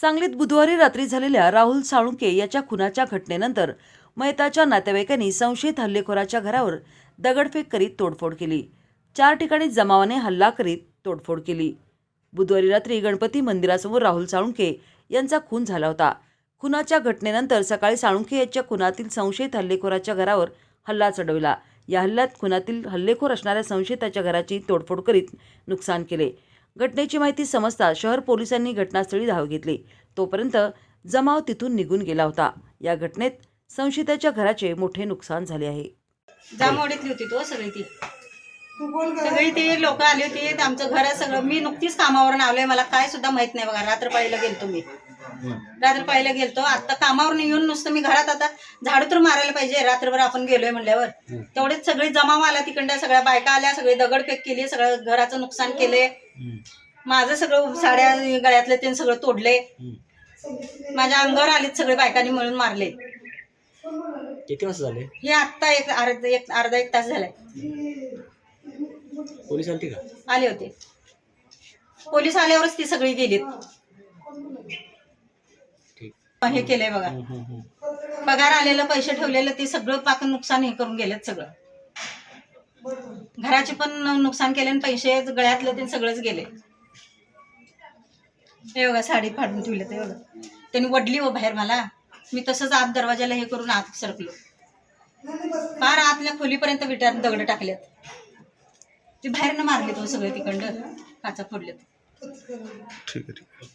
सांगलीत बुधवारी रात्री झालेल्या राहुल साळुंके याच्या खुनाच्या घटनेनंतर मयताच्या नातेवाईकांनी संशयित हल्लेखोराच्या घरावर दगडफेक करीत तोडफोड केली. चार ठिकाणी जमावाने हल्ला करीत तोडफोड केली. बुधवारी रात्री गणपती मंदिरासमोर राहुल साळुंके यांचा खून झाला होता. खुनाच्या घटनेनंतर सकाळी साळुंखे याच्या खुनातील संशयित हल्लेखोराच्या घरावर हल्ला चढविला. या हल्ल्यात खुनातील हल्लेखोर असणाऱ्या संशयिताच्या घराची तोडफोड करीत नुकसान केले. घटनेची माहिती समजता शहर पोलिसांनी घटनास्थळी धाव घेतली. तोपर्यंत जमाव तिथून निघून गेला होता. या घटनेत संशयिताच्या घराचे मोठे नुकसान झाले आहे. जांभवडीतली होती तो सगळी ती. सगळी ती लोक आली होती आमचं घर सगळं. मी नुकतीच कामावरून आलोय मला काय सुद्धा माहीत नाही बघा. रात्रपाळीला गेलतो मी. रात्रपाळीला गेलतो. आता कामावरून येऊन नुसतं मी घरात आता झाडू तर मारायला पाहिजे. रात्रभर आपण गेलोय म्हणल्यावर. तेवढेच सगळी जमाव आला तिकडल्या सगळ्या बायका आल्या सगळे दगडफेक केली सगळं घराचं नुकसान केले माझं सगळं साड्या गळ्यातले ते सगळं तोडले माझ्या अंगावर आलीत सगळे बायकांनी मिळून मारले किती वाजता झाले? हे आत्ता एक अर्धा एक अर्धा एक तास झालाय. पोलीस आलती का? आले होते. पोलीस आल्यावरच ती सगळी गेलीत. ठीक. हे केलंय बघा. हम्म, हम्म, हम्म. पगार आलेलं पैसे ठेवलेलं ते सगळं पाक नुकसान हे करून गेलेत सगळं. घराचे पण नुकसान केले आणि पैसे गळ्यातलं ते सगळंच गेले. हे बघा साडी फाडून ठेवली ते बघा. त्यांनी वडली हो बाहेर मला. मी तसंच आत दरवाजाला हे करून आत सरकलो. फार आतल्या खोलीपर्यंत विटार दगड टाकल्यात ते बाहेरनं मारले तो सगळे तिकडं काचा फोडलेत ठीक आहे ठीक आहे.